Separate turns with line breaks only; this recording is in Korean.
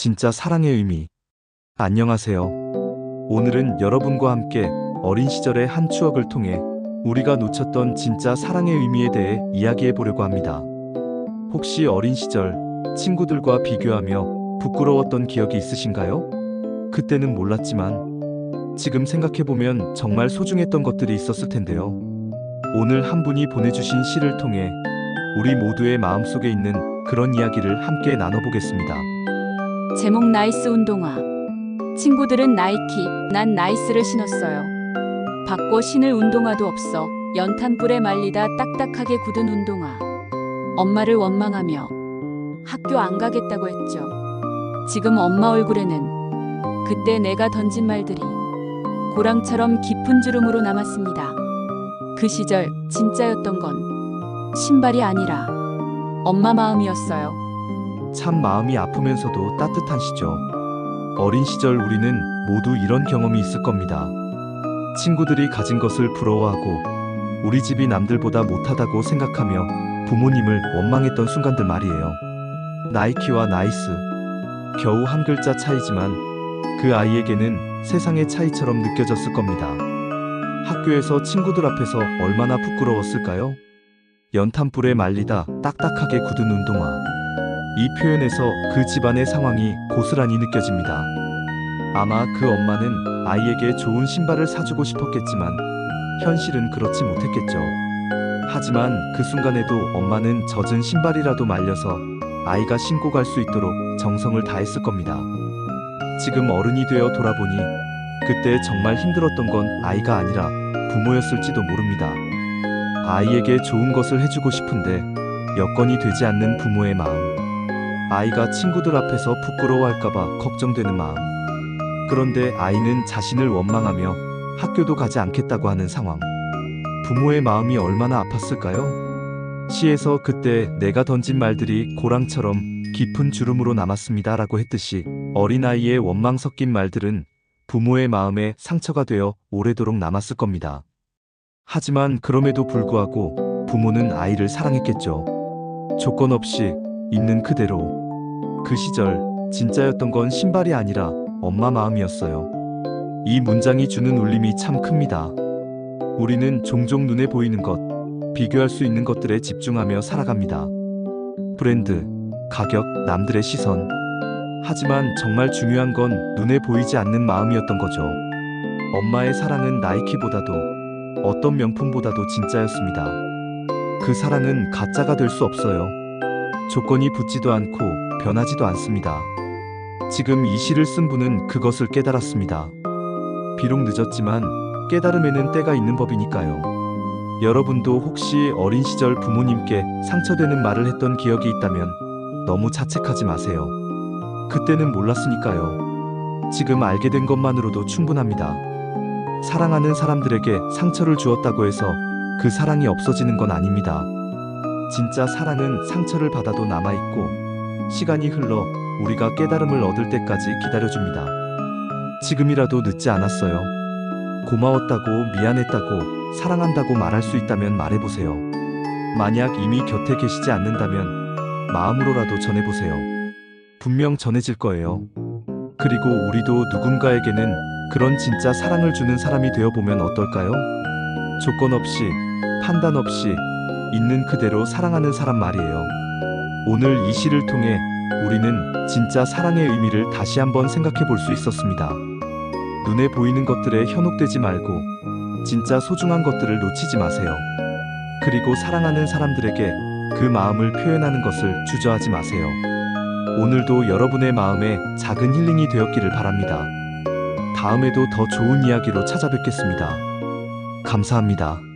진짜 사랑의 의미. 안녕하세요. 오늘은 여러분과 함께 어린 시절의 한 추억을 통해 우리가 놓쳤던 진짜 사랑의 의미에 대해 이야기해 보려고 합니다. 혹시 어린 시절 친구들과 비교하며 부끄러웠던 기억이 있으신가요? 그때는 몰랐지만 지금 생각해 보면 정말 소중했던 것들이 있었을 텐데요. 오늘 한 분이 보내주신 시를 통해 우리 모두의 마음속에 있는 그런 이야기를 함께 나눠보겠습니다.
제목 나이스 운동화. 친구들은 나이키, 난 나이스를 신었어요. 바꿔 신을 운동화도 없어 연탄불에 말리다 딱딱하게 굳은 운동화. 엄마를 원망하며 학교 안 가겠다고 했죠. 지금 엄마 얼굴에는 그때 내가 던진 말들이 고랑처럼 깊은 주름으로 남았습니다. 그 시절 진짜였던 건 신발이 아니라 엄마 마음이었어요.
참 마음이 아프면서도 따뜻한 시죠. 어린 시절 우리는 모두 이런 경험이 있을 겁니다. 친구들이 가진 것을 부러워하고 우리 집이 남들보다 못하다고 생각하며 부모님을 원망했던 순간들 말이에요. 나이키와 나이스. 겨우 한 글자 차이지만 그 아이에게는 세상의 차이처럼 느껴졌을 겁니다. 학교에서 친구들 앞에서 얼마나 부끄러웠을까요? 연탄불에 말리다 딱딱하게 굳은 운동화. 이 표현에서 그 집안의 상황이 고스란히 느껴집니다. 아마 그 엄마는 아이에게 좋은 신발을 사주고 싶었겠지만 현실은 그렇지 못했겠죠. 하지만 그 순간에도 엄마는 젖은 신발이라도 말려서 아이가 신고 갈 수 있도록 정성을 다했을 겁니다. 지금 어른이 되어 돌아보니 그때 정말 힘들었던 건 아이가 아니라 부모였을지도 모릅니다. 아이에게 좋은 것을 해주고 싶은데 여건이 되지 않는 부모의 마음. 아이가 친구들 앞에서 부끄러워할까봐 걱정되는 마음. 그런데 아이는 자신을 원망하며 학교도 가지 않겠다고 하는 상황. 부모의 마음이 얼마나 아팠을까요? 시에서 그때 내가 던진 말들이 고랑처럼 깊은 주름으로 남았습니다 라고 했듯이 어린아이의 원망 섞인 말들은 부모의 마음에 상처가 되어 오래도록 남았을 겁니다. 하지만 그럼에도 불구하고 부모는 아이를 사랑했겠죠. 조건 없이 있는 그대로. 그 시절 진짜였던 건 신발이 아니라 엄마 마음이었어요. 이 문장이 주는 울림이 참 큽니다. 우리는 종종 눈에 보이는 것, 비교할 수 있는 것들에 집중하며 살아갑니다. 브랜드, 가격, 남들의 시선. 하지만 정말 중요한 건 눈에 보이지 않는 마음이었던 거죠. 엄마의 사랑은 나이키보다도 어떤 명품보다도 진짜였습니다. 그 사랑은 가짜가 될 수 없어요. 조건이 붙지도 않고 변하지도 않습니다. 지금 이 시를 쓴 분은 그것을 깨달았습니다. 비록 늦었지만 깨달음에는 때가 있는 법이니까요. 여러분도 혹시 어린 시절 부모님께 상처되는 말을 했던 기억이 있다면 너무 자책하지 마세요. 그때는 몰랐으니까요. 지금 알게 된 것만으로도 충분합니다. 사랑하는 사람들에게 상처를 주었다고 해서 그 사랑이 없어지는 건 아닙니다. 진짜 사랑은 상처를 받아도 남아있고 시간이 흘러 우리가 깨달음을 얻을 때까지 기다려줍니다. 지금이라도 늦지 않았어요. 고마웠다고 미안했다고 사랑한다고 말할 수 있다면 말해보세요. 만약 이미 곁에 계시지 않는다면 마음으로라도 전해보세요. 분명 전해질 거예요. 그리고 우리도 누군가에게는 그런 진짜 사랑을 주는 사람이 되어보면 어떨까요? 조건 없이, 판단 없이, 있는 그대로 사랑하는 사람 말이에요. 오늘 이 시를 통해 우리는 진짜 사랑의 의미를 다시 한번 생각해 볼 수 있었습니다. 눈에 보이는 것들에 현혹되지 말고 진짜 소중한 것들을 놓치지 마세요. 그리고 사랑하는 사람들에게 그 마음을 표현하는 것을 주저하지 마세요. 오늘도 여러분의 마음에 작은 힐링이 되었기를 바랍니다. 다음에도 더 좋은 이야기로 찾아뵙겠습니다. 감사합니다.